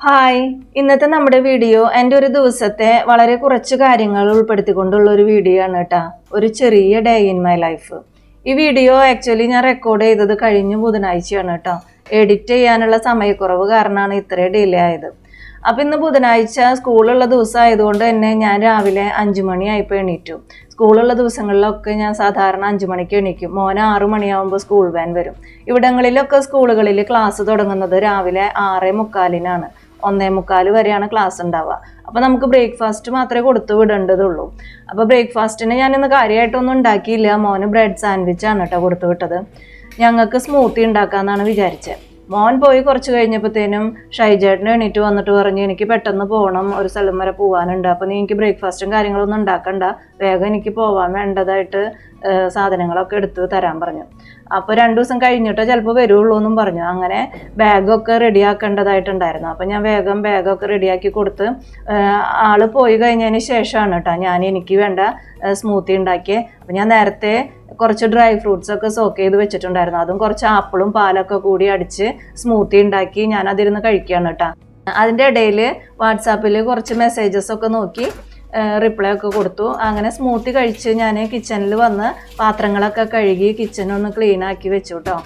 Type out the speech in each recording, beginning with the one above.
Hi ഇന്നത്തെ നമ്മുടെ video എന്റെ ഒരു ദിവസത്തെ വളരെ കുറച്ച് കാര്യങ്ങൾ ഉൾപ്പെടുത്തിക്കൊണ്ടുള്ള ഒരു വീഡിയോ ആണ് കേട്ടോ ഒരു ചെറിയ ഡേ ഇൻ മൈ ലൈഫ് ഈ വീഡിയോ ആക്ച്വലി ഞാൻ റെക്കോർഡ് ചെയ്തത് കഴിഞ്ഞ ബുധനാഴ്ചയാണ് കേട്ടോ എഡിറ്റ് ചെയ്യാനുള്ള സമയക്കുറവ് കാരണമാണ് ഇത്രയും ഡിലേ ആയത്. അപ്പം ഇന്ന് ബുധനാഴ്ച സ്കൂളുള്ള ദിവസം ആയതുകൊണ്ട് തന്നെ ഞാൻ രാവിലെ അഞ്ചു മണിയായപ്പോൾ എണീറ്റു. സ്കൂളുള്ള ദിവസങ്ങളിലൊക്കെ ഞാൻ സാധാരണ അഞ്ചു മണിക്ക് എണീക്കും. മോന് ആറു മണിയാവുമ്പോൾ സ്കൂൾ വാൻ വരും. ഇവിടങ്ങളിലൊക്കെ സ്കൂളുകളിൽ ക്ലാസ് തുടങ്ങുന്നത് രാവിലെ ആറേ മുക്കാലിനാണ്. ഒന്നേ മുക്കാൽ വരെയാണ് ക്ലാസ് ഉണ്ടാവുക. അപ്പോൾ നമുക്ക് ബ്രേക്ക്ഫാസ്റ്റ് മാത്രമേ കൊടുത്തു വിടേണ്ടതുള്ളൂ. അപ്പോൾ ബ്രേക്ക്ഫാസ്റ്റിന് ഞാനിന്ന് കാര്യമായിട്ടൊന്നും ഉണ്ടാക്കിയില്ല. മോന് ബ്രെഡ് സാൻഡ്വിച്ചാണ് കേട്ടോ കൊടുത്തു വിട്ടത്. ഞങ്ങൾക്ക് സ്മൂത്തി ഉണ്ടാക്കാമെന്നാണ് വിചാരിച്ചത് മോൻ പോയി കുറച്ച് കഴിഞ്ഞപ്പോഴത്തേനും ഷൈജേട്ടൻ എണീറ്റ് വന്നിട്ട് പറഞ്ഞു എനിക്ക് പെട്ടെന്ന് പോകണം ഒരു സ്ഥലം വരെ പോകാനുണ്ട് അപ്പോൾ നീ എനിക്ക് ബ്രേക്ക്ഫാസ്റ്റും കാര്യങ്ങളൊന്നും ഉണ്ടാക്കണ്ട. വേഗം എനിക്ക് പോവാൻ വേണ്ടതായിട്ട് സാധനങ്ങളൊക്കെ എടുത്ത് തരാൻ പറഞ്ഞു. അപ്പോൾ രണ്ടു ദിവസം കഴിഞ്ഞിട്ടോ ചിലപ്പോൾ വരുള്ളൂ എന്നും പറഞ്ഞു. അങ്ങനെ ബാഗൊക്കെ റെഡിയാക്കേണ്ടതായിട്ടുണ്ടായിരുന്നു. അപ്പോൾ ഞാൻ വേഗം ബാഗൊക്കെ റെഡിയാക്കി കൊടുത്ത് ആൾ പോയി കഴിഞ്ഞതിന് ശേഷമാണ് കേട്ടോ ഞാൻ എനിക്ക് വേണ്ട സ്മൂത്തി ഉണ്ടാക്കിയത് അപ്പോൾ ഞാൻ നേരത്തെ കുറച്ച് ഡ്രൈ ഫ്രൂട്ട്സ് ഒക്കെ സോക്ക് ചെയ്ത് വെച്ചിട്ടുണ്ടായിരുന്നു. അതും കുറച്ച് ആപ്പിളും പാലൊക്കെ കൂടി അടിച്ച് സ്മൂത്തി ഉണ്ടാക്കി ഞാൻ അതിരുന്ന് കഴിക്കുകയാണ് കേട്ടോ. അതിന്റെ ഇടയിൽ വാട്സാപ്പിൽ കുറച്ച് മെസ്സേജസ് ഒക്കെ നോക്കി റിപ്ലൈ ഒക്കെ കൊടുത്തു. അങ്ങനെ സ്മൂത്തി കഴിച്ച് ഞാൻ കിച്ചണിൽ വന്ന് പാത്രങ്ങളൊക്കെ കഴുകി കിച്ചനൊന്ന് ക്ലീൻ ആക്കി വെച്ചു കേട്ടോ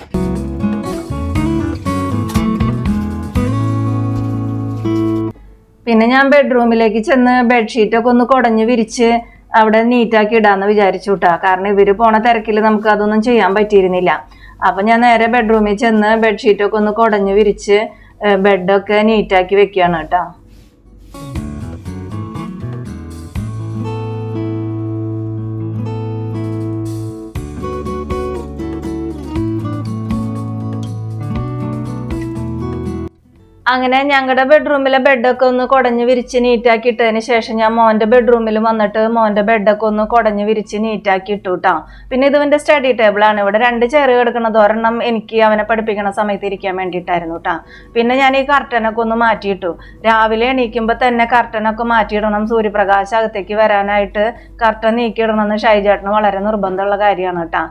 പിന്നെ ഞാൻ ബെഡ്റൂമിലേക്ക് ചെന്ന് ബെഡ്ഷീറ്റൊക്കെ ഒന്ന് കുടഞ്ഞ് വിരിച്ച് അവിടെ നീറ്റാക്കി ഇടാന്ന് വിചാരിച്ചു കേട്ടോ കാരണം ഇവർ പോണ തിരക്കിൽ നമുക്ക് അതൊന്നും ചെയ്യാൻ പറ്റിയിരുന്നില്ല. അപ്പൊ ഞാൻ നേരെ ബെഡ്റൂമിൽ ചെന്ന് ബെഡ്ഷീറ്റൊക്കെ ഒന്ന് കുടഞ്ഞ് വിരിച്ച് ബെഡൊക്കെ നീറ്റാക്കി വെക്കുകയാണ് കേട്ടോ. അങ്ങനെ ഞങ്ങളുടെ ബെഡ്റൂമിലെ ബെഡൊക്കെ ഒന്ന് കുടഞ്ഞ് വിരിച്ച് നീറ്റാക്കി ഇട്ടതിന് ശേഷം ഞാൻ മോന്റെ ബെഡ്റൂമിൽ വന്നിട്ട് മോന്റെ ബെഡൊക്കെ ഒന്ന് കുടഞ്ഞ് വിരിച്ച് നീറ്റാക്കി ഇട്ടു കേട്ടോ പിന്നെ ഇതുവന്റെ സ്റ്റഡി ടേബിളാണ് ഇവിടെ രണ്ട് ചെയർ കിടക്കുന്നത് ഒരെണ്ണം എനിക്ക് അവനെ പഠിപ്പിക്കണ സമയത്ത് ഇരിക്കാൻ വേണ്ടിയിട്ടായിരുന്നു കേട്ടോ പിന്നെ ഞാൻ ഈ കർട്ടനൊക്കെ ഒന്ന് മാറ്റിയിട്ടു. രാവിലെ എണീക്കുമ്പോൾ തന്നെ കർട്ടനൊക്കെ മാറ്റിയിടണം. സൂര്യപ്രകാശം അകത്തേക്ക് വരാനായിട്ട് കർട്ടൻ നീക്കിയിടണമെന്ന് ഷൈജേട്ടന് വളരെ നിർബന്ധമുള്ള കാര്യമാണ് കേട്ടോ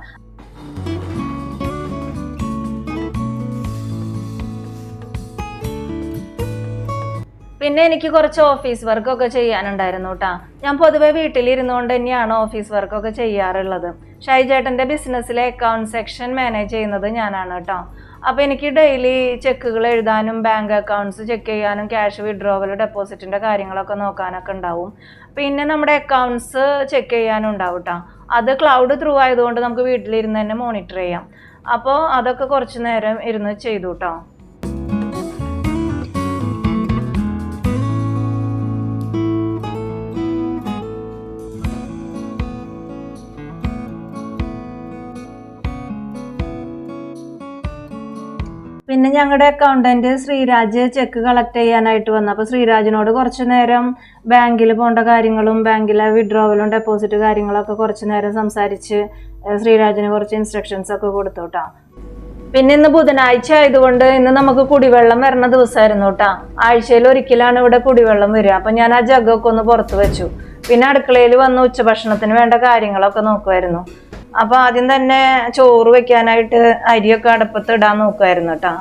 പിന്നെ എനിക്ക് കുറച്ച് ഓഫീസ് വർക്കൊക്കെ ചെയ്യാനുണ്ടായിരുന്നു കേട്ടോ ഞാൻ പൊതുവെ വീട്ടിലിരുന്നുകൊണ്ട് തന്നെയാണ് ഓഫീസ് വർക്കൊക്കെ ചെയ്യാറുള്ളത്. ഷൈജേട്ടന്റെ ബിസിനസ്സിലെ അക്കൗണ്ട് സെക്ഷൻ മാനേജ് ചെയ്യുന്നത് ഞാനാണ് കേട്ടോ അപ്പോൾ എനിക്ക് ഡെയിലി ചെക്കുകൾ എഴുതാനും ബാങ്ക് അക്കൗണ്ട്സ് ചെക്ക് ചെയ്യാനും ക്യാഷ് വിഡ്രോവൽ ഡെപ്പോസിറ്റിന്റെ കാര്യങ്ങളൊക്കെ നോക്കാനൊക്കെ ഉണ്ടാവും. പിന്നെ നമ്മുടെ അക്കൗണ്ട്സ് ചെക്ക് ചെയ്യാനും ഉണ്ടാവും കേട്ടോ അത് ക്ലൗഡ് ത്രൂ ആയതുകൊണ്ട് നമുക്ക് വീട്ടിലിരുന്ന് തന്നെ മോണിറ്റർ ചെയ്യാം. അപ്പോൾ അതൊക്കെ കുറച്ച് നേരം ഇരുന്ന് ചെയ്തു കേട്ടോ പിന്നെ ഞങ്ങളുടെ അക്കൗണ്ടന്റ് ശ്രീരാജ് ചെക്ക് കളക്ട് ചെയ്യാനായിട്ട് വന്നു. അപ്പോൾ ശ്രീരാജിനോട് കുറച്ചു നേരം ബാങ്കിൽ പോകേണ്ട കാര്യങ്ങളും ബാങ്കിലെ വിഡ്രോവലും ഡെപ്പോസിറ്റ് കാര്യങ്ങളൊക്കെ കുറച്ചു നേരം സംസാരിച്ച് ശ്രീരാജിന് കുറച്ച് ഇൻസ്ട്രക്ഷൻസ് ഒക്കെ കൊടുത്തു പിന്നെ ഇന്ന് ബുധനാഴ്ച ആയതുകൊണ്ട് ഇന്ന് നമുക്ക് കുടിവെള്ളം വരുന്ന ദിവസമായിരുന്നു കേട്ടോ ആഴ്ചയിൽ ഒരിക്കലാണ് ഇവിടെ കുടിവെള്ളം വരിക. അപ്പം ഞാൻ ആ ജഗ്ഗൊക്കെ ഒന്ന് പുറത്ത് വെച്ചു. പിന്നെ അടുക്കളയിൽ വന്ന് ഉച്ചഭക്ഷണത്തിന് വേണ്ട കാര്യങ്ങളൊക്കെ നോക്കുമായിരുന്നു അപ്പൊ ആദ്യം തന്നെ ചോറ് വെക്കാനായിട്ട് അരിയൊക്കെ അടുപ്പത്ത് ഇടാൻ നോക്കുമായിരുന്നു കേട്ടോ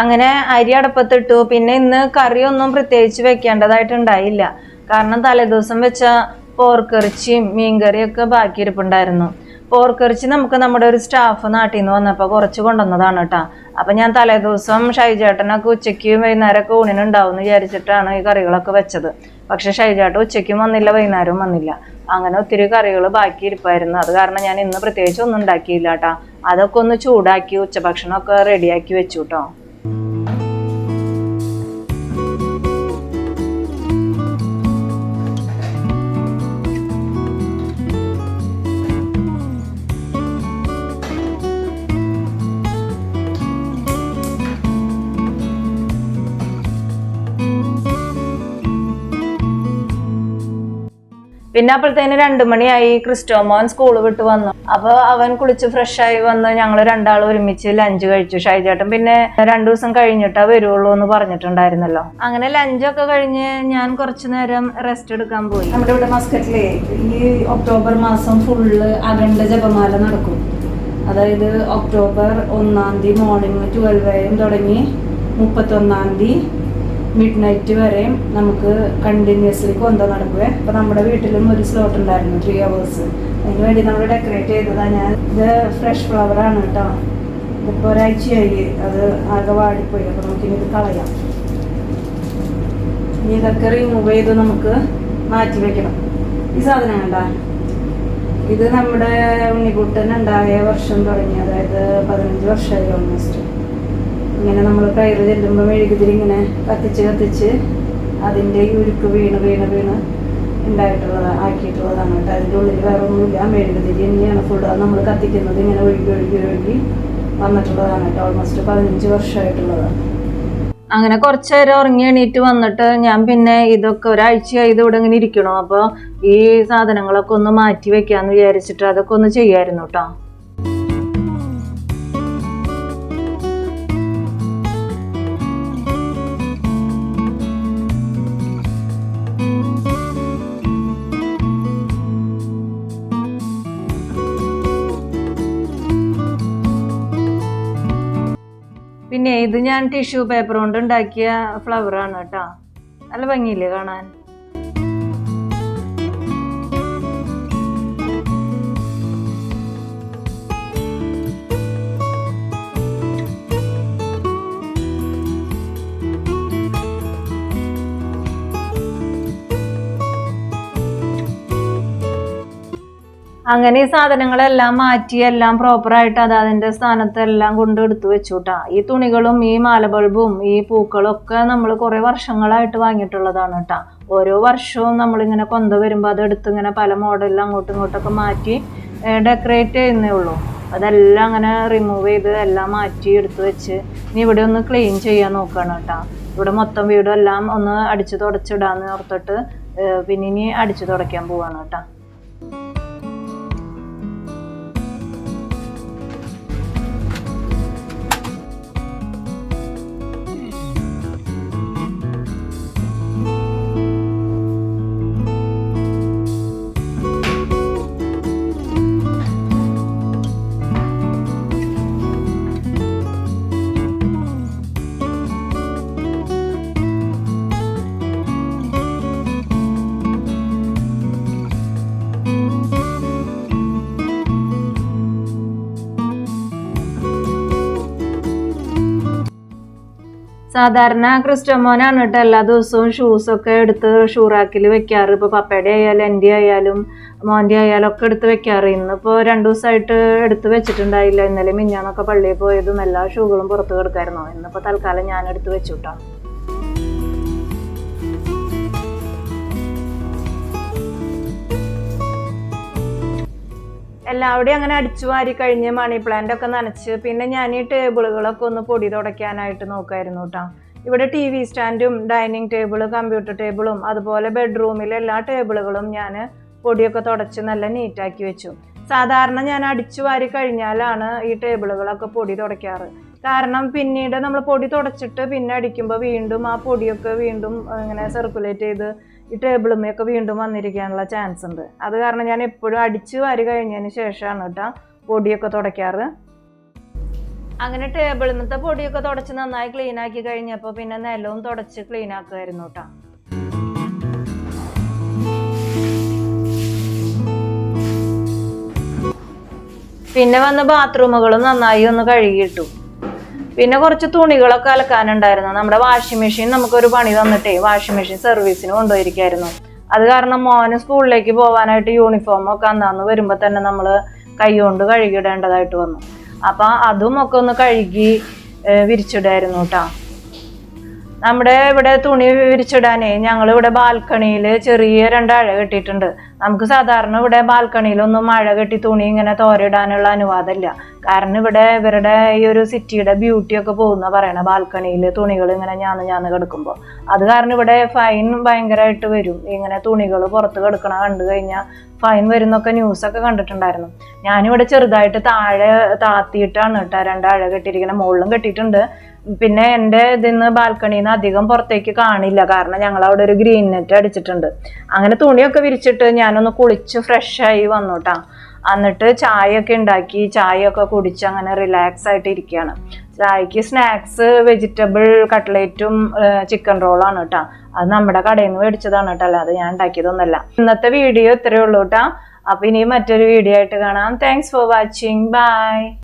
അങ്ങനെ അരി അടുപ്പത്തിട്ടു. പിന്നെ ഇന്ന് കറിയൊന്നും പ്രത്യേകിച്ച് വെക്കേണ്ടതായിട്ടുണ്ടായില്ല. കാരണം തലേദിവസം വെച്ച പോർക്കിറച്ചിയും മീൻകറിയൊക്കെ ബാക്കി ഇരിപ്പുണ്ടായിരുന്നു. പോർക്കിറച്ചി നമുക്ക് നമ്മുടെ ഒരു സ്റ്റാഫ് നാട്ടിൽ നിന്ന് വന്നപ്പോൾ കുറച്ച് കൊണ്ടുവന്നതാണ് കേട്ടോ അപ്പം ഞാൻ തലേദിവസം ഷൈജേട്ടനൊക്കെ ഉച്ചയ്ക്ക് വൈകുന്നേരമൊക്കെ ഊണിനുണ്ടാവും എന്ന് വിചാരിച്ചിട്ടാണ് ഈ കറികളൊക്കെ വെച്ചത്. പക്ഷേ ഷൈജേട്ടൻ ഉച്ചയ്ക്കും വന്നില്ല വൈകുന്നേരവും വന്നില്ല. അങ്ങനെ ഒത്തിരി കറികൾ ബാക്കി ഇരിപ്പായിരുന്നു. അത് കാരണം ഞാൻ ഇന്ന് പ്രത്യേകിച്ച് ഒന്നും ഉണ്ടാക്കിയില്ല കേട്ടോ അതൊക്കെ ഒന്ന് ചൂടാക്കി ഉച്ചഭക്ഷണമൊക്കെ റെഡിയാക്കി വെച്ചു കേട്ടോ പിന്നെ അപ്പോഴത്തേന് രണ്ടു മണിയായി ക്രിസ്റ്റോമോൻ സ്കൂൾ വിട്ട് വന്നു. അപ്പൊ അവൻ കുളിച്ച് ഫ്രഷ് ആയി വന്ന് ഞങ്ങൾ രണ്ടാളും ഒരുമിച്ച് ലഞ്ച് കഴിച്ചു. ഷൈജേട്ടൻ പിന്നെ രണ്ടു ദിവസം കഴിഞ്ഞിട്ടാ വരുള്ളൂ എന്ന് പറഞ്ഞിട്ടുണ്ടായിരുന്നല്ലോ. അങ്ങനെ ലഞ്ചൊക്കെ കഴിഞ്ഞ് ഞാൻ കുറച്ചു നേരം റെസ്റ്റ് എടുക്കാൻ പോയി. നമ്മുടെ ഇവിടെ മസ്കറ്റിലെ ഈ ഒക്ടോബർ മാസം ഫുള്ള് അഖണ്ഡ ജപമാല നടക്കും. അതായത് ഒക്ടോബർ ഒന്നാം തീയതി മോർണിംഗ് ട്വൽവ് എം തുടങ്ങി മുപ്പത്തൊന്നാം തീയതി മിഡ് നൈറ്റ് വരെയും നമുക്ക് കണ്ടിന്യൂസ്ലി കൊന്ത നടക്കുവേ. അപ്പോൾ നമ്മുടെ വീട്ടിലും ഒരു സ്ലോട്ട് ഉണ്ടായിരുന്നു ത്രീ അവേഴ്സ് അതിന് വേണ്ടി നമ്മൾ ഡെക്കറേറ്റ് ചെയ്തതാണ് ഞാൻ. ഇത് ഫ്രഷ് ഫ്ലവർ ആണ് കേട്ടോ. ഇതിപ്പോൾ ഒരാഴ്ചയായി. അത് ആകെ വാടിപ്പോയി. അപ്പോൾ നമുക്കിനി ഇത് കളയാം. ഇനി ഇതൊക്കെ റിമൂവ് ചെയ്ത് നമുക്ക് മാറ്റി വെക്കണം. ഈ സാധനം കണ്ട? ഇത് നമ്മുടെ ഉണ്ണിക്കുട്ടൻ ഉണ്ടായ വർഷം തുടങ്ങി. അതായത് പതിനഞ്ച് വർഷമായി ഓൾമോസ്റ്റ് ഇങ്ങനെ നമ്മൾ കയറ് ചെല്ലുമ്പോൾ മെഴുകുതിരിങ്ങനെ കത്തിച്ച് കത്തിച്ച് അതിന്റെ ഉരുക്ക് വീണ് വീണ് വീണ് ഉണ്ടായിട്ടുള്ളത് ആക്കിയിട്ടുള്ളതാണ് കേട്ടോ. അതിന്റെ ഉള്ളിൽ വേറെ ഒന്നുമില്ല. മെഴുകുതിരി തന്നെയാണ് ഫുൾ അത് നമ്മൾ കത്തിക്കുന്നത് ഇങ്ങനെ ഒഴുകി ഒഴുകി ഒഴുകി വന്നിട്ടുള്ളതാണ് കേട്ടോ. ഓൾമോസ്റ്റ് പതിനഞ്ച് വർഷമായിട്ടുള്ളത്. അങ്ങനെ കുറച്ചു നേരം ഉറങ്ങി എണീറ്റ് വന്നിട്ട് ഞാൻ പിന്നെ ഇതൊക്കെ ഒരാഴ്ചയായി ഇത് ഇവിടെ ഇങ്ങനെ ഇരിക്കണോ. അപ്പോൾ ഈ സാധനങ്ങളൊക്കെ ഒന്ന് മാറ്റി വെക്കാന്ന് വിചാരിച്ചിട്ട് അതൊക്കെ ഒന്ന് ചെയ്യായിരുന്നു കേട്ടോ. പിന്നെ ഇത് ഞാൻ ടിഷ്യൂ പേപ്പർ കൊണ്ട് ഉണ്ടാക്കിയ ഫ്ലവർ ആണ് കേട്ടോ. നല്ല ഭംഗിയില്ലേ കാണാൻ? അങ്ങനെ ഈ സാധനങ്ങളെല്ലാം മാറ്റി എല്ലാം പ്രോപ്പറായിട്ട് അത് അതിന്റെ സ്ഥാനത്തെല്ലാം കൊണ്ട് എടുത്തു വെച്ചുട്ടാ. ഈ തുണികളും ഈ മാല ബൾബും ഈ പൂക്കളും ഒക്കെ നമ്മൾ കുറേ വർഷങ്ങളായിട്ട് വാങ്ങിയിട്ടുള്ളതാണ് കേട്ടാ ഓരോ വർഷവും നമ്മളിങ്ങനെ കൊന്ത വരുമ്പോൾ അത് എടുത്ത് ഇങ്ങനെ പല മോഡലിൽ അങ്ങോട്ടും ഇങ്ങോട്ടൊക്കെ മാറ്റി ഡെക്കറേറ്റ് ചെയ്യുന്നേ ഉള്ളൂ. അതെല്ലാം അങ്ങനെ റിമൂവ് ചെയ്ത് എല്ലാം മാറ്റി എടുത്തു വെച്ച് ഇനി ഇവിടെ ഒന്ന് ക്ലീൻ ചെയ്യാൻ നോക്കുകയാണ് കേട്ടാ ഇവിടെ മൊത്തം വീടും എല്ലാം ഒന്ന് അടിച്ചു തുടച്ചിടാന്ന് ഓർത്തിട്ട് പിന്നെ ഇനി അടിച്ചു തുടയ്ക്കാൻ പോവാണ് കേട്ടാ സാധാരണ ക്രിസ്റ്റമോനാണ് കേട്ടോ. എല്ലാ ദിവസവും ഷൂസ് ഒക്കെ എടുത്ത് ഷൂറാക്കിൽ വെക്കാറ്. ഇപ്പൊ പപ്പയുടെ ആയാലും എന്റെ ആയാലും മോന്റെ ആയാലും ഒക്കെ എടുത്ത് വെക്കാറ്. ഇന്നിപ്പോൾ രണ്ടു ദിവസമായിട്ട് എടുത്ത് വെച്ചിട്ടുണ്ടായില്ല. ഇന്നലെ മിഞ്ഞാന്നൊക്കെ പള്ളിയിൽ പോയതും എല്ലാ ഷൂകളും പുറത്ത് കിടക്കായിരുന്നു. ഇന്നിപ്പോൾ തൽക്കാലം ഞാൻ എടുത്ത് വെച്ചു കേട്ടോ. എല്ലാവിടെയും അങ്ങനെ അടിച്ചു വാരി കഴിഞ്ഞ് മണി പ്ലാന്റ് ഒക്കെ നനച്ച് പിന്നെ ഞാൻ ഈ ടേബിളുകളൊക്കെ ഒന്ന് പൊടി തുടയ്ക്കാനായിട്ട് നോക്കായിരുന്നു കേട്ടോ ഇവിടെ ടി വി സ്റ്റാൻഡും ഡൈനിങ് ടേബിൾ കമ്പ്യൂട്ടർ ടേബിളും അതുപോലെ ബെഡ്റൂമിലെ എല്ലാ ടേബിളുകളും ഞാൻ പൊടിയൊക്കെ തുടച്ച് നല്ല നീറ്റാക്കി വെച്ചു. സാധാരണ ഞാൻ അടിച്ചു വാരി കഴിഞ്ഞാലാണ് ഈ ടേബിളുകളൊക്കെ പൊടി തുടയ്ക്കാറ്. കാരണം പിന്നീട് നമ്മൾ പൊടി തുടച്ചിട്ട് പിന്നെ അടിക്കുമ്പോൾ വീണ്ടും ആ പൊടിയൊക്കെ വീണ്ടും ഇങ്ങനെ സർക്കുലേറ്റ് ചെയ്ത് ഈ ടേബിളുമ്മയൊക്കെ വീണ്ടും വന്നിരിക്കാനുള്ള ചാൻസ് ഉണ്ട്. അത് കാരണം ഞാൻ എപ്പോഴും അടിച്ച് വാരി കഴിഞ്ഞതിന് ശേഷമാണ് കേട്ടോ പൊടിയൊക്കെ തുടയ്ക്കാറ്. അങ്ങനെ ടേബിളിന്നത്തെ പൊടിയൊക്കെ തുടച്ച് നന്നായി ക്ലീൻ ആക്കി കഴിഞ്ഞപ്പോൾ പിന്നെ നിലവും തുടച്ച് ക്ലീൻ ആക്കുമായിരുന്നു കേട്ടോ. പിന്നെ വന്ന് ബാത്റൂമുകളും നന്നായി ഒന്ന് കഴുകിയിട്ടു പിന്നെ കുറച്ച് തുണികളൊക്കെ അലക്കാനുണ്ടായിരുന്നു. നമ്മുടെ വാഷിംഗ് മെഷീൻ നമുക്കൊരു പണി തന്നിട്ടേ വാഷിംഗ് മെഷീൻ സർവീസിന് കൊണ്ടുപോയിരിക്കായിരുന്നു. അത് കാരണം മോന് സ്കൂളിലേക്ക് പോകാനായിട്ട് യൂണിഫോം ഒക്കെ അന്നാന്ന് വരുമ്പോൾ തന്നെ നമ്മൾ കൈകൊണ്ട് കഴുകിയിടേണ്ടതായിട്ട് വന്നു. അപ്പം അതും ഒക്കെ ഒന്ന് കഴുകി വിരിച്ചിടായിരുന്നു കേട്ടോ നമ്മുടെ ഇവിടെ തുണി വിരിച്ചിടാനേ ഞങ്ങൾ ഇവിടെ ബാൽക്കണിയിൽ ചെറിയ രണ്ടഴ കെട്ടിയിട്ടുണ്ട്. നമുക്ക് സാധാരണ ഇവിടെ ബാൽക്കണിയിലൊന്നും മഴ കെട്ടി തുണി ഇങ്ങനെ തോരയിടാനുള്ള അനുവാദമില്ല. കാരണം ഇവിടെ ഇവരുടെ ഈ ഒരു സിറ്റിയുടെ ബ്യൂട്ടി ഒക്കെ പോകുന്ന പറയണ ബാൽക്കണിയിൽ തുണികൾ ഇങ്ങനെ ഞാന്ന് ഞാന്ന് കിടക്കുമ്പോൾ അത് കാരണം ഇവിടെ ഫൈൻ ഭയങ്കരമായിട്ട് വരും. ഇങ്ങനെ തുണികൾ പുറത്ത് കിടക്കണ കണ്ടു കഴിഞ്ഞാൽ ഫൈൻ വരുന്നൊക്കെ ന്യൂസൊക്കെ കണ്ടിട്ടുണ്ടായിരുന്നു. ഞാനിവിടെ ചെറുതായിട്ട് താഴെ താത്തിയിട്ടാണ് കേട്ടോ രണ്ട് അഴ കെട്ടിയിരിക്കുന്നത് മുകളിലും കെട്ടിയിട്ടുണ്ട്. പിന്നെ എന്റെ ഇതിന്ന് ബാൽക്കണിയിൽ നിന്ന് അധികം പുറത്തേക്ക് കാണില്ല. കാരണം ഞങ്ങൾ അവിടെ ഒരു ഗ്രീൻ നെറ്റ് അടിച്ചിട്ടുണ്ട്. അങ്ങനെ തുണിയൊക്കെ വിരിച്ചിട്ട് ഞാനൊന്ന് കുളിച്ച് ഫ്രഷായി വന്നു കേട്ടാ എന്നിട്ട് ചായയൊക്കെ ഉണ്ടാക്കി ചായയൊക്കെ കുടിച്ച് അങ്ങനെ റിലാക്സ് ആയിട്ട് ഇരിക്കുകയാണ്. ചായക്ക് സ്നാക്സ് വെജിറ്റബിൾ കട്ട്ലേറ്റും ചിക്കൻ റോളാണ് കേട്ടോ അത് നമ്മുടെ കടയിൽ നിന്ന് മേടിച്ചതാണ് കേട്ടോ അല്ലാതെ ഞാൻ ഉണ്ടാക്കിയതൊന്നുമല്ല ഇന്നത്തെ വീഡിയോ ഇത്രയേ ഉള്ളൂ കേട്ടോ അപ്പൊ ഇനി മറ്റൊരു വീഡിയോ ആയിട്ട് കാണാം. Thanks for watching bye